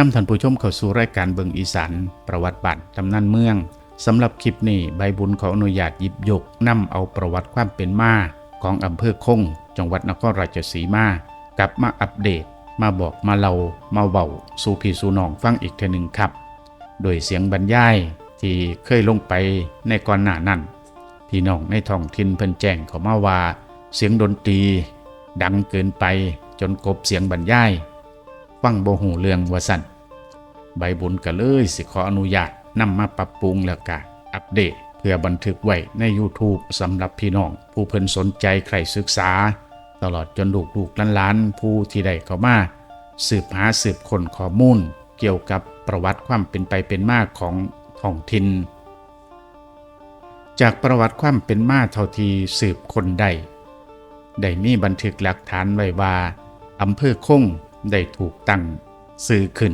นำท่านผู้ชมเข้าสู่รายการเบิงอีสานประวัติบัตรตำนานเมืองสำหรับคลิปนี้ใบบุญขออนุญาตหยิบยกนำเอาประวัติความเป็นมาของอำเภอคง จังหวัดนครราชสีมากลับมาอัปเดต มาบอกมาเล่ามาเว้าสู่พี่สู่น้องฟังอีกเทอหนึ่งครับ โดยเสียงบรรยายที่เคยลงไปในก่อนหน้านั้นพี่น้องในท้องถิ่นเพิ่นแจ้งเขามาว่า เสียงดนตรี ดังเกินไปจนกบเสียงบรรยาย ฟังบ่หูเรื่องว่าสั่นใบบุญก็เลยสิขออนุญาตนำมาปรับปรุงแล้วก็อัปเดต เพื่อบันทึกไว้ใน YouTube สำหรับพี่น้อง ผู้เพิ่นสนใจใครศึกษา ตลอดจนลูกๆหล้านๆ ผู้ที่ได้เข้ามา สืบหาสืบค้นข้อมูล เกี่ยวกับประวัติความเป็นไปเป็นมาของท้องถิ่นจากประวัติความเป็นมาเท่าที่สืบคนได้ได้มีบันทึกหลักฐานไว้ว่าอำเภอคง ได้ถูกตั้งซื้อขึ้น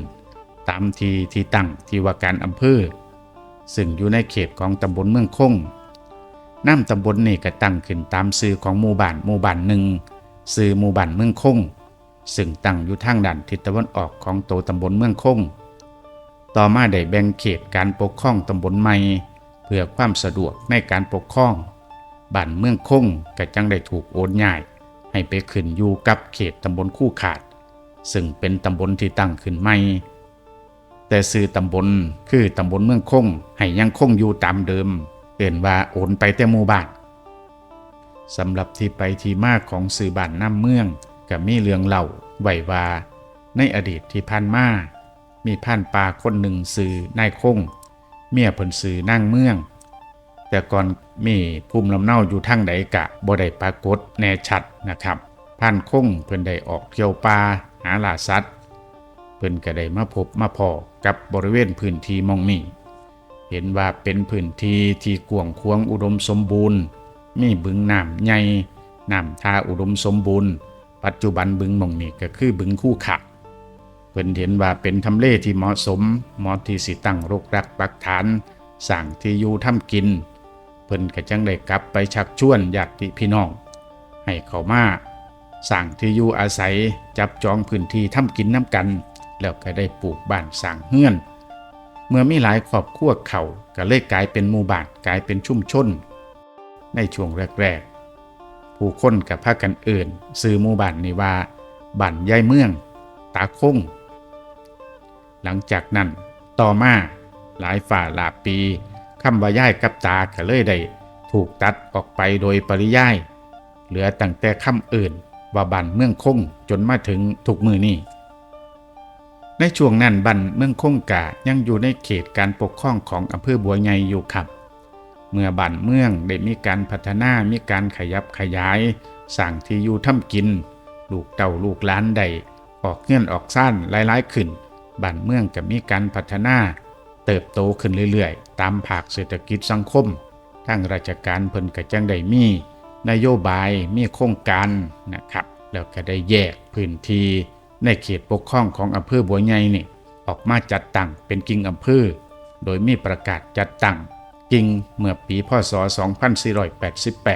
ตามทีที่ตั้งที่ว่าการอำเภอซึ่งอยู่ในเขตของตำบลเมืองคงน้ำตำบลนี่ก็ตั้งขึ้นตามซื้อของหมู่บ้านหมู่บ้านหนึ่งซื้อหมู่บ้านเมืองคงซึ่งตั้งอยู่ทางด้านทิศตะวันออกของโตตำบลเมืองคง ต่อมาได้แบ่งเขตการปกครองตำบลใหม่ เพื่อความสะดวกในการปกครอง บ้านเมืองคงก็จังได้ถูกโอนย้าย ให้ไปขึ้นอยู่กับเขตตำบลคู่ขาด ซึ่งเป็นตำบลที่ตั้งขึ้นใหม่ แต่ซื้อตำบลคือตำบลเมืองคงให้ยังคงอยู่ตามเดิม เอ่นว่าโอนไปแต่หมู่บ้านสำหรับที่ไปที่มาของสื่อบ้านน้ำเมืองกับมีเรื่องเล่าไว้ว่าในอดีตที่ผ่านมามีผ่านป่าคนหนึ่งสื่อนายคง เมียเพิ่นสื่อนั่งเมือง แต่ก่อนมีภูมิลำเนาอยู่ทางใดกะบ่ได้ปรากฏแน่ชัดนะครับผ่านคงเพิ่นได้ออกเที่ยวป่า หาล่าสัตว์เพิ่นก็ได้มาพบมาพอกับบริเวณพื้นที่มองนี้เห็นว่าเป็นพื้นที่ที่กว้างขวางอุดมสมบูรณ์ มีบึงน้ำใหญ่น้ำท่าอุดมสมบูรณ์ ปัจจุบันบึงมองนี้ก็คือบึงคู่ขะเพิ่นเห็นว่าเป็นทำเลที่เหมาะสมเหมาะที่สิตั้งรกรักปักฐานสร้างที่อยู่ทำกิน เพิ่นก็จังได้กลับไปชักชวนญาติพี่น้อง ให้เขามา สร้างที่อยู่อาศัยจับจองพื้นที่ทำกินน้ำกัน แล้วก็ได้ปลูกบ้านสร้างเฮือน เมื่อมีหลายครอบครัวเขาก็เลยกลายเป็นหมู่บ้านกลายเป็นชุมชน ในช่วงแรกๆ ผู้คนกับพากันเอื่นซื้อหมู่บ้านนี้ว่าบ้านยายเมือง ตาคง หลังจากนั้นต่อมาหลายฝ่าหลาปีคำว่าย่ายกับตาก็เลยได้ถูกตัดออกไปโดยปริยาย เหลือตั้งแต่คำอื่น ว่าบ้านเมืองคงจนมาถึงถูกมือนี้ในช่วงนั้นบันเมืองคงกะยังอยู่ในเขตการปกครองของอำเภอบัวใหญ่อยู่ครับ เมื่อบันเมืองได้มีการพัฒนามีการขยับขยายสร้างที่อยู่ทำกิน ลูกเต่าลูกล้านใดออกเงื่อนออกซ่านหลายๆขึ้นบ้านเมืองก็มีการพัฒนา เติบโตขึ้นเรื่อยๆ ตามภาคเศรษฐกิจสังคมทางราชการเพิ่นก็จังได้มี นโยบายมีโครงการนะครับ แล้วก็ได้แยกพื้นที่ในเขตปกครองของอำเภอบัวใหญ่นี่ออกมาจัดตั้งเป็นกิ่งอำเภอ โดยมีประกาศจัดตั้งกิ่งเมื่อปีพศ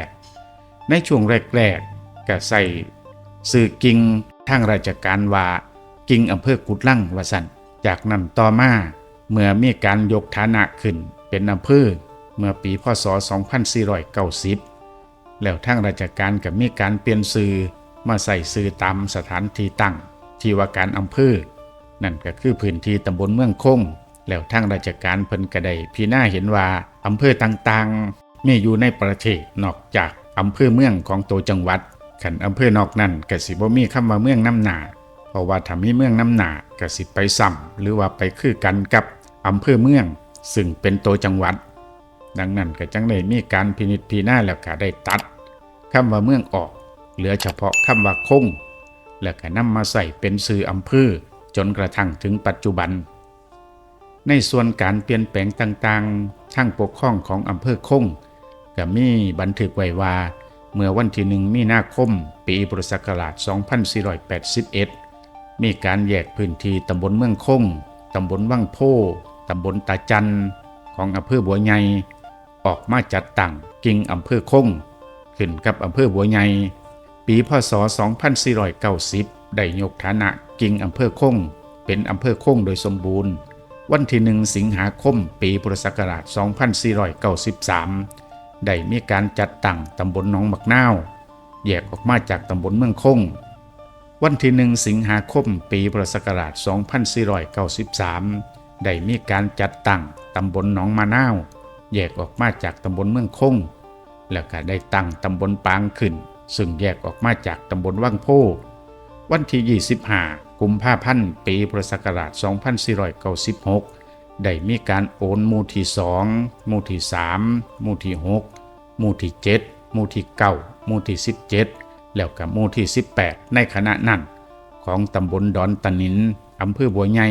2488 ในช่วงแรกๆก็ใส่สื่อกิ่งทางราชการว่ากิ่งอำเภอกุดลั่งวสันจากนั้นต่อมาเมื่อมีการยกฐานะขึ้นเป็นอำเภอเมื่อปีพศ 2490 แล้วทางราชการก็มีการเปลี่ยนสื่อ มาใส่สื่อตามสถานที่ตั้ง ที่ว่าการอำเภอ นั่นก็คือพื้นที่ตำบลเมืองคง แล้วทางราชการเพิ่นก็ได้พี่หน้าเห็นว่าอำเภอต่างๆมีอยู่ในประเทศนอกจากอำเภอเมืองของตัวจังหวัดขันอำเภอนอกนั่นก็สิบ่มีคำว่าเมืองน้ำหนา เพราะว่าถ้ามีเมืองน้ำหนาก็สิไปซ้ำหรือว่าไปคือกันกับอำเภอเมือง ซึ่งเป็นตัวจังหวัด ดังนั้นก็จังได้มีการพินิจพิจารณาแล้วก็ได้ตัดคำว่าเมืองออก เหลือเฉพาะคำว่าคง แล้วก็นำมาใส่เป็นสื่ออำเภอจนกระทั่งถึงปัจจุบัน ในส่วนการเปลี่ยนแปลงต่างๆ ทั้งปกครองของอำเภอคงก็มีบันทึกไว้ว่า เมื่อวันที่หนึ่งมีนาคม ปีพุทธศักราช 2481 มีการแยกพื้นที่ตำบลเมืองคงตำบลวังโพตำบลตาจันของอำเภอบัวใหญ่ออกมาจัดตั้งกิ่งอำเภอคง ขึ้นกับอำเภอบัวใหญ่ ปีพศ 2490 ได้ยกฐานะกิ่งอำเภอคง เป็นอำเภอคงโดยสมบูรณ์ วันที่หนึ่งสิงหาคม ปีพุทธศักราช 2493 ได้มีการจัดตั้งตำบลหนองมักนาวแยกออกมาจากตำบลเมืองคง วันที่หนึ่งสิงหาคม ปีพุทธศักราช 2493 ได้มีการจัดตั้งตำบลหนองมะนาวแยกออกมาจากตำบลเมืองคง แล้วก็ได้ตั้งตำบลปางขึ้น ซึ่งแยกออกมาจากตำบลว่างโพวันที่ 25 กุมภาพันธ์ปีพุทธศักราช 2496 ได้มีการโอนหมู่ที่ 2 หมู่ที่ 3 หมู่ที่ 6 หมู่ที่ 7 หมู่ที่ 9 หมู่ที่ 17 แล้วก็หมู่ที่ 18 ในคณะนั้น ของตำบลดอนตะนินอำเภอบัวใหญ่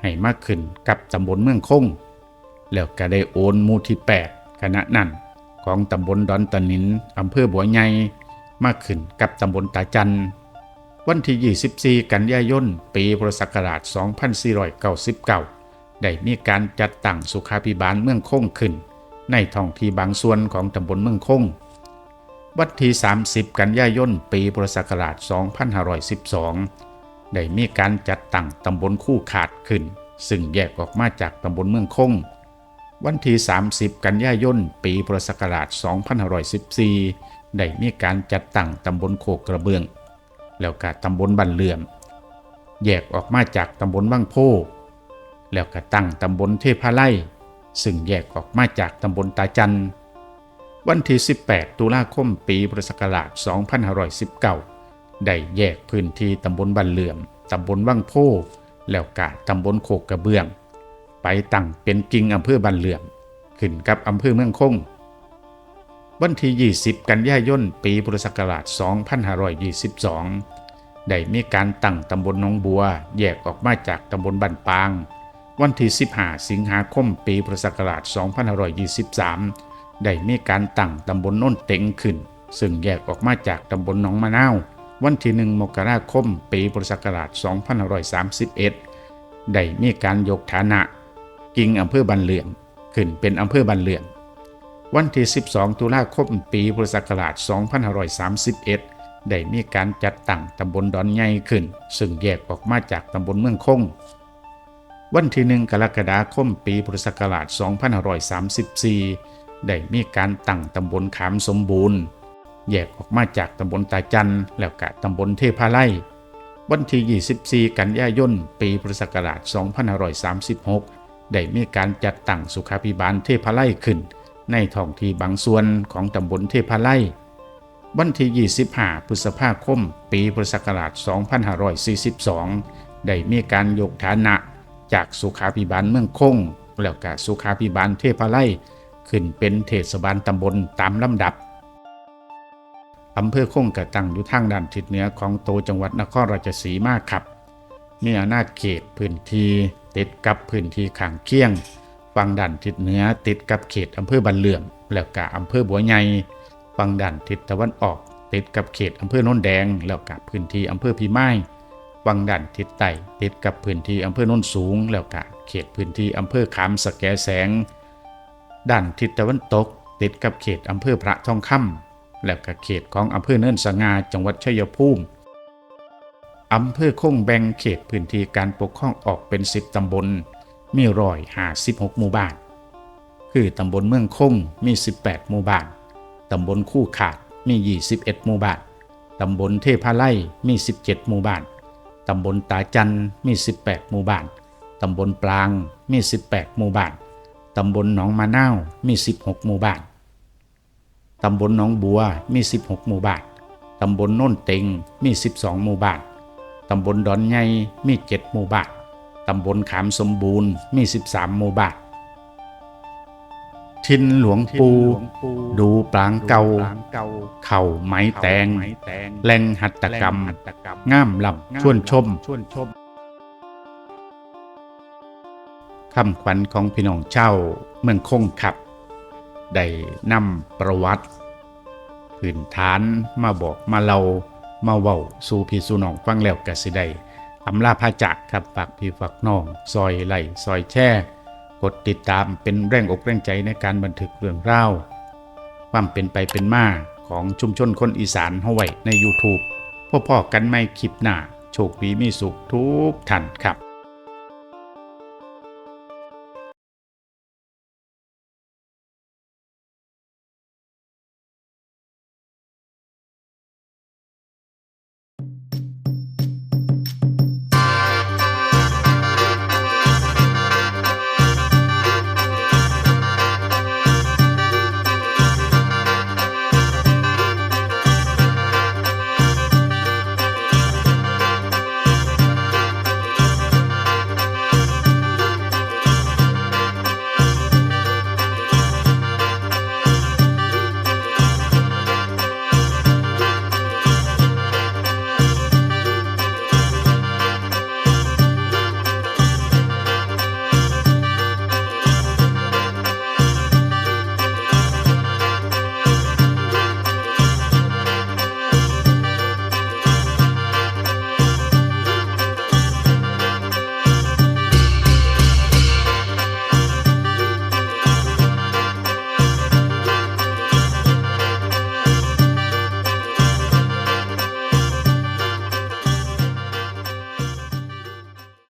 ให้มากขึ้นกับตำบลเมืองคง แล้วก็ได้โอนหมู่ที่8คณะนั้น ของตำบลดอนตะนินอำเภอบัวใหญ่ มากขึ้นกับตำบลตาจัน วันที่ 24 กันยายน ปีพุทธศักราช 2499 ได้มีการจัดตั้งสุขาภิบาลเมืองคงขึ้น ในท้องที่บางส่วนของตำบลเมืองคง วันที่ 30 กันยายน ปีพุทธศักราช 2512 ได้มีการจัดตั้งตำบลคู่ขาดขึ้น ซึ่งแยกออกมาจากตำบลเมืองคงวันที่ 30 กันยายน ปีพุทธศักราช 2514 ได้มีการจัดตั้งตำบลโคกกระเบื้อง แล้วก็ตำบลบันเหลื่อม แยกออกมาจากตำบลวังโพแล้วก็ตั้งตำบลเทพาไลซึ่งแยกออกมาจากตำบลตาจัน วันที่ 18 ตุลาคมปีพุทธศักราช 2519 ได้แยกพื้นที่ตำบลบันเหลื่อม ตำบลวังโพแล้วก็ตำบลโคกกระเบื้อง ไปตั้งเป็นกิ่งอำเภอบันเหลื่อม ขึ้นกับอำเภอเมืองคง วันที่ 20 กันยายน ปีพุทธศักราช 2522 ได้มีการตั้งตำบลหนองบัว แยกออกมาจากตำบลบันปาง วันที่ 15 สิงหาคม ปีพุทธศักราช 2523 ได้มีการตั้งตำบลโน้นเต็งขึ้น ซึ่งแยกออกมาจากตำบลหนองมะนาว วันที่ 1 มกราคม ปีพุทธศักราช 2531 ได้มีการยกฐานะ กิ่งอำเภอบันเหลือมขึ้นเป็นอำเภอบันเหลือม วันที่ 12 ตุลาคมปีพุทธศักราช 2531 ได้มีการจัดตั้งตำบลดอนใหญ่ขึ้น ซึ่งแยกออกมาจากตำบลเมืองคง วันที่ 1 กรกฎาคมปีพุทธศักราช 2534 ได้มีการตั้งตำบลขามสมบูรณ์ แยกออกมาจากตำบลตาจันแล้วก็ตำบลเทพาไลวันที่ 24 กันยายน ปีพุทธศักราช 2536 ได้มีการจัดตั้งสุขาภิบาลเทพาไลขึ้น ในท้องที่บางส่วนของตำบลเทพาไลวันที่ 25 พฤษภาคม ปีพุทธศักราช 2542 ได้มีการยกฐานะ จากสุขาภิบาลเมืองคง แล้วก็สุขาภิบาลเทพาไลขึ้นเป็นเทศบาลตำบลตามลำดับอำเภอคงกระตั้งอยู่ทางด้านทิศเหนือของโตจังหวัดนครราชสีมาครับมีอาณาเขตพื้นที่ติดกับพื้นที่ข้างเคียง ฝั่งด้านทิศเหนือติดกับเขตอำเภอบันเหลื่อมแล้วก็อำเภอบัวใหญ่ฝั่งด้านทิศตะวันออก ติดกับเขตอำเภอโนนแดง แล้วก็พื้นที่อำเภอพิมายฝั่งด้านทิศใต้ติดกับพื้นที่อำเภอโนนสูง แล้วก็เขตพื้นที่อำเภอขามสแกแสง ด้านทิศตะวันตก ติดกับเขตอำเภอพระทองคำแล้วก็เขตของอำเภอเนินสงาจังหวัดชัยภูมิอำเภอคงแบ่งเขตพื้นที่การปกครองออกเป็น10ตำบล มีร้อยหา16หกหมู่บ้าน คือตำบลเมืองคงมี 18 หมู่บ้าน ตำบลคู่ขาดมี 21 หมู่บ้าน ตำบลเทพาไล่มี 17 หมู่บ้าน ตำบลตาจันมี 18 หมู่บ้าน ตำบลปรางมี 18 หมู่บ้าน ตำบลหนองมะนาวมี 16 หมู่บ้าน ตำบลหนองบัวมี 16 หมู่บ้าน ตำบลโน่นเต็งมี 12 หมู่บ้าน ตำบลดอนใหญ่มี 7 หมู่บ้าน ตำบลขามสมบูรณ์มี 13 หมู่บ้านทินหลวงปู ดูปลางเก่า เข่าไม้แตงแหล่งหัตถกรรม ง่ามลำชวนชมคำขวัญของพี่น้องเจ้าเมืองคงขับ ได้นำประวัติพื้นฐานมาบอกมาเล่ามาเว้าสู่พี่สู่น้องฟังแล้วก็สิได้ อำลาพาจากครับฝากพี่ฝากน้องซอยไหลซอยแช่ กดติดตามเป็นแรงอกแรงใจในการบันทึกเรื่องราวความเป็นไปเป็นมาของชุมชนคนอีสานเฮาไว้ใน YouTube พ่อๆกันไม่คลิปหน้า โชคดีมีสุขทุกท่านครับ